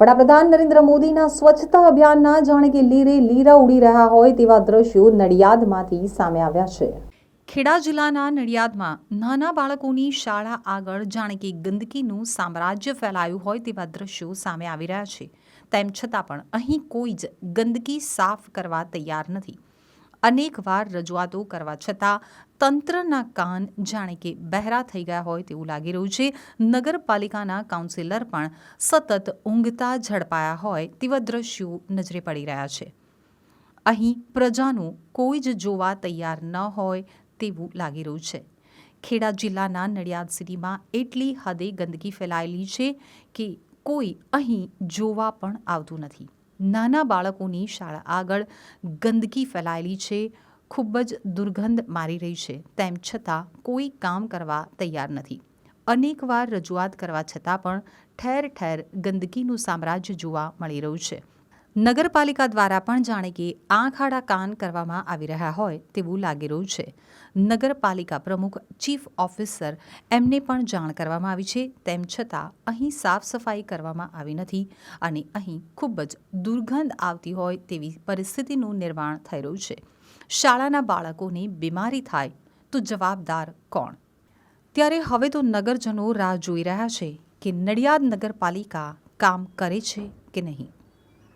વડાપ્રધાન નરેન્દ્ર મોદીના સ્વચ્છતા અભિયાનના જાણે કે લીરે લીરા ઉડી રહ્યા હોય તેવા દ્રશ્યો નડિયાદમાંથી સામે આવ્યા છે. ખેડા જિલ્લાના નડિયાદમાં નાના બાળકોની શાળા આગળ જાણે કે ગંદકીનું સામ્રાજ્ય ફેલાયું હોય તેવા દ્રશ્યો સામે આવી રહ્યા છે. તેમ છતાં પણ અહીં કોઈ જ ગંદકી સાફ કરવા તૈયાર નથી. અનેકવાર રજૂઆતો કરવા છતાં તંત્રના કાન જાણે કે બહેરા થઈ ગયા હોય તેવું લાગી રહ્યું છે. નગરપાલિકાના કાઉન્સિલર પણ સતત ઊંઘતા ઝડપાયા હોય તેવા દ્રશ્યો નજરે પડી રહ્યા છે. અહીં પ્રજાનું કોઈ જ જોવા તૈયાર ન હોય તેવું લાગી રહ્યું છે. ખેડા જિલ્લાના નડિયાદ સિટીમાં એટલી હદે ગંદકી ફેલાયેલી છે કે કોઈ અહીં જોવા પણ આવતું નથી. નાના બાળકોની શાળા આગળ ગંદકી ફેલાયેલી છે, ખૂબ જ દુર્ગંધ મારી રહી છે, તેમ છતાં કોઈ કામ કરવા તૈયાર નથી. અનેકવાર રજૂઆત કરવા છતાં પણ ઠેર ઠેર ગંદકીનું સામ્રાજ્ય જોવા મળી રહ્યું છે. નગરપાલિકા દ્વારા પણ જાણે કે આંખ આડા કાન કરવામાં આવી રહ્યા હોય તેવું લાગી રહ્યું છે. નગરપાલિકા પ્રમુખ, ચીફ ઓફિસર એમને પણ જાણ કરવામાં આવી છે. તેમ છતાં અહીં સાફ સફાઈ કરવામાં આવી નથી અને અહીં ખૂબ જ દુર્ગંધ આવતી હોય તેવી પરિસ્થિતિનું નિર્માણ થઈ રહ્યું છે. શાળાના બાળકોને બીમારી થાય તો જવાબદાર કોણ? ત્યારે હવે તો નગરજનો રાહ જોઈ રહ્યા છે કે નડિયાદ નગરપાલિકા કામ કરે છે કે નહીં?